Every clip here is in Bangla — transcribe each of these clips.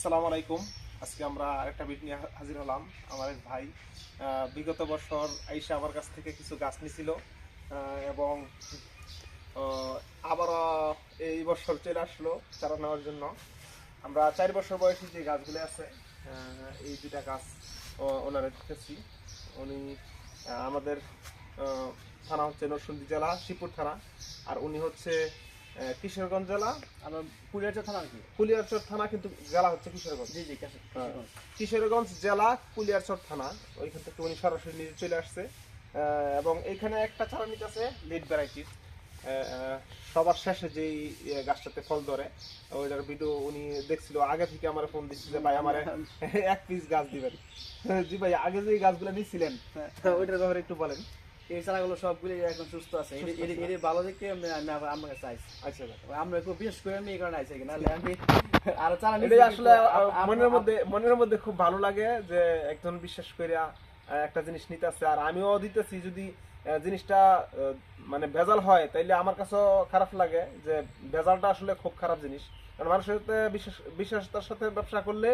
আসসালামু আলাইকুম। আজকে আমরা একটা ভিডিও নিয়ে হাজির হলাম। আমার এক ভাই বিগত বছর আইসা আমার কাছ থেকে কিছু গাছ নিছিল এবং আবারও এই বছর চলে আসলো চারা নেওয়ার জন্য। আমরা চার বছর বয়সী যে গাছগুলো আছে এই দুটা গাছ ওনারা দিতেছি। উনি আমাদের থানা হচ্ছে নরসিংদী জেলা, শিবপুর থানা। আর উনি হচ্ছে কিশোরগঞ্জ জেলা থানা কি কুলিয়ারচর থানা কিন্তু জেলা হচ্ছে কিশোরগঞ্জ। জি জি হ্যাঁ। কিশোরগঞ্জ। জেলা কুলিয়ারচর থানা ওইখান থেকে উনি সরাসরি নিজে চলে আসছে। এবং এখানে একটা চারা নিতে আছে লিড ভ্যারাইটির সবার শেষে যেই গাছটাতে ফল ধরে ওইটার ভিডিও উনি দেখছিল আগে থেকে আমার ফোন দিচ্ছে যে ভাই আমার এক পিস গাছ দিবেন। জি ভাই আগে যে গাছগুলো নিছিলেন ওইটার ব্যাপারে একটু বলেন। এই চারাগুলো সবগুলি এখন সুস্থ আছে। এটি ভালো দেখে আমি আমি আমার কাছে আইছি আচ্ছা আমরা খুব বিশেষ করে আমি এই কারণে আইছি নাহলে আমি আরও চারা আসলে মনের মধ্যে মনের মধ্যে খুব ভালো লাগে যে একজন বিশ্বাস করে একটা জিনিস নিতেছে আর আমিও দিতেছি যদি জিনিসটা মানে ভেজাল হয় তাইলে আমার কাছেও খারাপ লাগে যে ভেজালটা আসলে খুব খারাপ জিনিস। কারণ মানুষের সাথে বিশ্বাস বিশ্বাসতার সাথে ব্যবসা করলে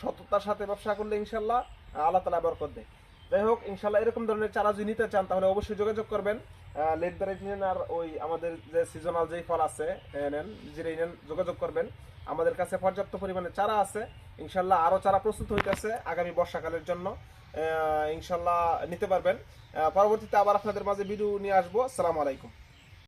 সততার সাথে ব্যবসা করলে ইনশাল্লাহ আল্লাহ তালা বরকত দেয়। যাই হোক ইনশাল্লাহ এরকম ধরনের চারা যদি নিতে চান, তাহলে অবশ্যই যোগাযোগ করবেন। লেট ভ্যারাইটি নেন আর ওই আমাদের যে সিজনাল যেই ফল আছে নেন নিজেরাই নেন, যোগাযোগ করবেন। আমাদের কাছে পর্যাপ্ত পরিমাণে চারা আছে। ইনশাল্লাহ আরও চারা প্রস্তুত হইতেছে আগামী বর্ষাকালের জন্য। ইনশাল্লাহ নিতে পারবেন। পরবর্তীতে আবার আপনাদের মাঝে ভিডিও নিয়ে আসব। আসসালামু আলাইকুম।